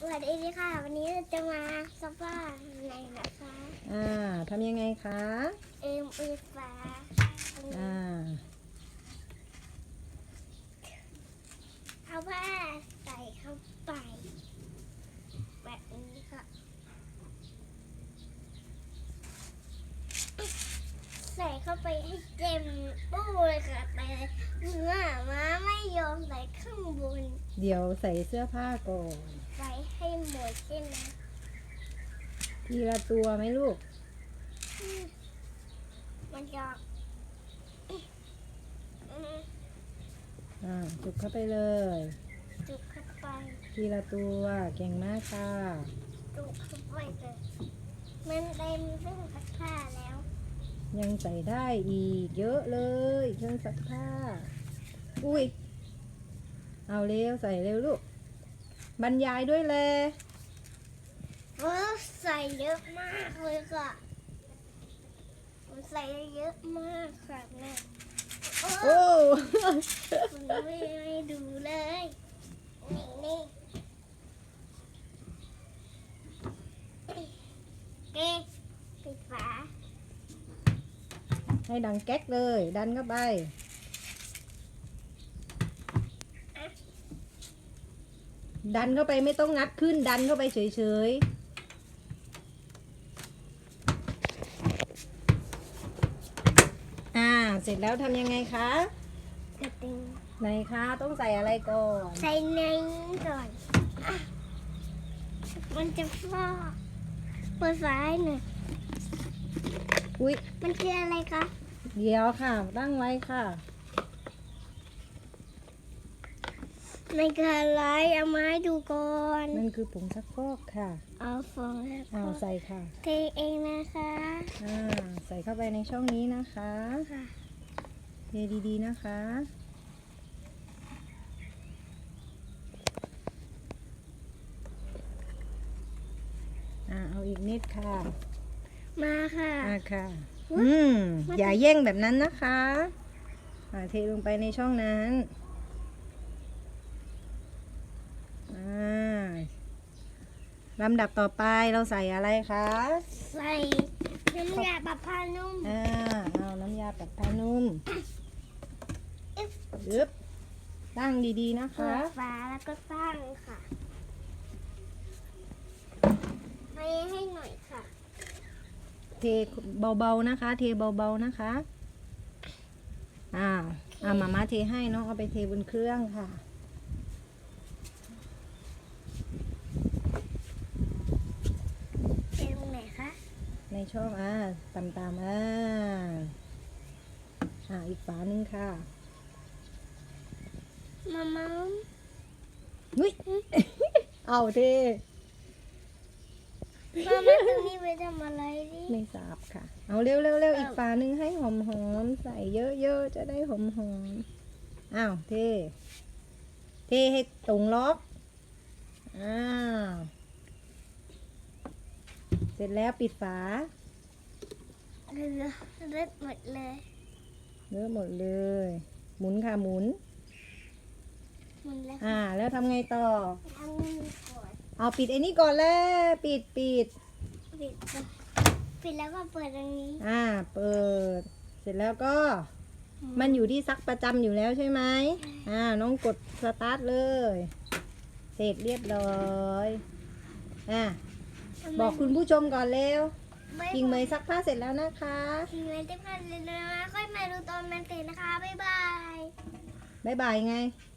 สวัสดีค่ะ วันนี้เราจะมาซักผ้าในนะคะอ่าทำยังไงคะเอ็มอุยฟ้าอ่าเอาผ้าใส่เข้าไป แบบนี้ค่ะ ใส่เข้าไปให้เต็มตู้เลยค่ะแต่เนื้อม้าไม่ยอมใส่ข้างบน เดี๋ยวใส่เสื้อผ้าก่อน ใส่ให้หมดใช่ไหมทีละตัวไหมลูกมันจะอืมอ่าจุกเข้าไปเลย จุกเข้าไปทีละตัวเก่งมากค่ะจุกเข้าไปเลยมันเต็มเครื่องซักผ้าแล้วยังใส่ได้อีกเยอะเลยเครื่องซักผ้า อุ้ย เอาเร็วใส่เร็วลูก บรรยายด้วยเลยเออใส่เยอะมากเลยค่ะผมใส่เยอะมากค่ะแม่โอ้โอ้คุณไม่ให้ดูเลยนี่นี่เก๊ปิดฝาให้ดังแก๊กเลย ดันเข้าไป ดันเข้าไปไม่ต้องงัดขึ้นดันเข้าไปเฉยๆอ่าเสร็จแล้วทำยังไงคะกระติงไหนคะ ต้องใส่อะไรก่อน ใส่ในนี้ก่อนอะมันจะฟอกเปิดฝาให้หน่อย อุ้ยมันคืออะไรคะ เดี๋ยวค่ะ ตั้งไว้ค่ะ มันคืออะไรเอามาให้ดูก่อนนั่นคือผงซักฟอกค่ะ เอาฟองแล้วอ้าวก็ใส่ค่ะเทเองนะคะอ่าใส่เข้าไปในช่องนี้นะคะค่ะเทดีๆนะคะ อ่าเอาอีกนิดค่ะ มาค่ะ อ่าค่ะอุ๊ยอืมมันอย่าแย่งแบบนั้นนะคะ อ่าเทลงไปในช่องนั้น อ่า ลำดับต่อไปเราใส่อะไรคะ ใส่น้ำยาปรับผ้านุ่มอ่าเอาน้ำยาปรับผ้านุ่มอึ๊บยึบตั้งดีๆนะเปิคะดฝาแล้วก็ตั้งค่ะไปให้หน่อยค่ะ เทเบาๆนะคะ เทเบาๆนะคะอ่าอ่ามาม่าเทให้น้องเอาไปเทบนเครื่องค่ะ เป็นตรงไหนคะ ในช่องอ่าตามๆอ่าอ่าอีกฝาหนึ่งค่ะมามานุ้ยเอาเทมามาตรงนี้ไปทำอะไรดิไม่ทราบค่ะ เอาเร็วๆเร็วอีกฝาหนึ่งให้หอมๆใส่เยอะๆจะได้หอมๆอ้าวเทเทให้ตรงล็อกอ้าว เสร็จแล้วปิดฝาเรือเลือดหมดเลยเยอะหมดเลย หมุนค่ะหมุน หมดแล้วอ่า แล้วทำไงต่อ ทำมือก่อนเอาปิดไอ้นี่ก่อนแล้วปิดปิด ปิดก่อนปิดแล้วก็เปิดตรงนี้ อ่า เปิด เสร็จแล้วก็ มันอยู่ที่ซักประจำอยู่แล้วใช่ไหมอ่า น้องกดสตาร์ทเลย เสร็จเรียบร้อย อ่า บอกคุณผู้ชมก่อนเร็วไม่พิงเมยซักผ้าเสร็จแล้วนะคะทิ้งไว้ที่พันเลยนะค่อยมาดูตอนมันเสร็จนะคะ บ๊ายบาย บ๊ายบายไงบ